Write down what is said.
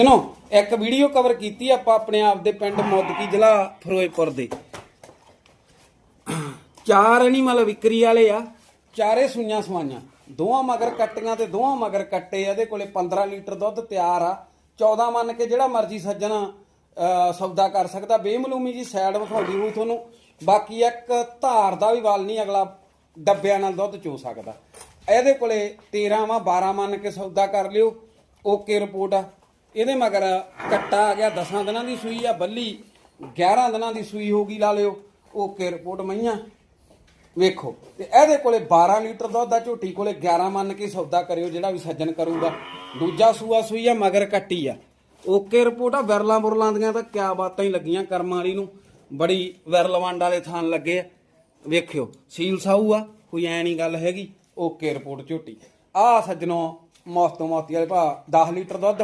ਜਨੋ ਇੱਕ video cover ਕੀਤੀ ਆਪਾਂ ਆਪਣੇ ਆਪ ਦੇ ਪਿੰਡ ਮੋਦਕੀ ਜ਼ਿਲ੍ਹਾ ਫਿਰੋਜ਼ਪੁਰ ਦੇ। ਚਾਰ ਐਨੀਮਲ ਵਿਕਰੀ ਵਾਲੇ ਆ ਚਾਰੇ ਸੂਈਆਂ ਸਵਾਈਆਂ। ਦੋਵਾਂ ਮਗਰ ਕੱਟੀਆਂ ਤੇ ਦੋਵਾਂ ਮਗਰ ਕੱਟੇ ਇਹਦੇ ਕੋਲੇ 15 ਲੀਟਰ ਦੁੱਧ ਤਿਆਰ ਆ। 14 ਮੰਨ ਕੇ ਜਿਹੜਾ ਮਰਜ਼ੀ ਸੱਜਣ ਅਹ, ਸੌਦਾ ਕਰ ਸਕਦਾ। ਬੇਮਲੂਮੀ ਜੀ ਸਾਈਡ ਵਿਖਾਉਂਦੀ ਹੋਈ ਤੁਹਾਨੂੰ। ਬਾਕੀ ਇੱਕ ਧਾਰ ਦਾ ਵੀ ਵੱਲ ਨਹੀਂ ਅਗਲਾ ਡੱਬਿਆਂ ਨਾਲ ਦੁੱਧ ਚੋ ਸਕਦਾ। ਇਹਦੇ ਕੋਲੇ 13 ਵਾ 12 ਮੰਨ ਕੇ ਸੌਦਾ ਕਰ ਲਿਓ। ਓਕੇ ਰਿਪੋਰਟ ਆ। ਇਹਦੇ ਮਗਰ ਕੱਟਾ ਆ ਗਿਆ 10 ਦਿਨਾਂ ਦੀ ਸੂਈ ਆ, ਬੱਲੀ 11 ਦਿਨਾਂ ਦੀ ਸੂਈ ਹੋਗੀ ਲਾ ਲਿਓ। ਓਕੇ, ਰਿਪੋਰਟ ਮਈਆਂ। ਵੇਖੋ, ਤੇ ਇਹਦੇ ਕੋਲੇ 12 ਲੀਟਰ ਦੁੱਧ ਆ, ਝੋਟੀ ਕੋਲੇ 11 ਮੰਨ ਕੇ ਸੌਦਾ ਕਰਿਓ, ਜਿਹੜਾ ਵੀ ਸੱਜਣ ਕਰੂਗਾ। ਦੂਜਾ ਸੂਆ ਸੂਈ ਆ, ਮਗਰ ਕੱਟੀ ਆ। ਓਕੇ, ਰਿਪੋਰਟ ਆ, ਵਿਰਲਾਂ ਬੁਰਲਾਂ ਦੀਆਂ ਤਾਂ ਕਿਆ ਬਾਤਾਂ ਹੀ ਲੱਗੀਆਂ ਕਰਮਾਂ ਵਾਲੀ ਨੂੰ। ਬੜੀ ਵਿਰਲਵੰਡ ਵਾਲੇ ਥਾਂ ਲੱਗੇ ਆ। ਵੇਖਿਓ, ਸੀਲ ਸਾਊ ਆ, ਕੋਈ ਐ ਨਹੀਂ ਗੱਲ ਹੈਗੀ। ਓਕੇ, ਰਿਪੋਰਟ ਝੋਟੀ। ਆ ਸੱਜਣੋ, ਮੌਤੋਂ ਮੌਤੀ ਵਾਲੇ ਭਾ 10 ਲੀਟਰ ਦੁੱਧ।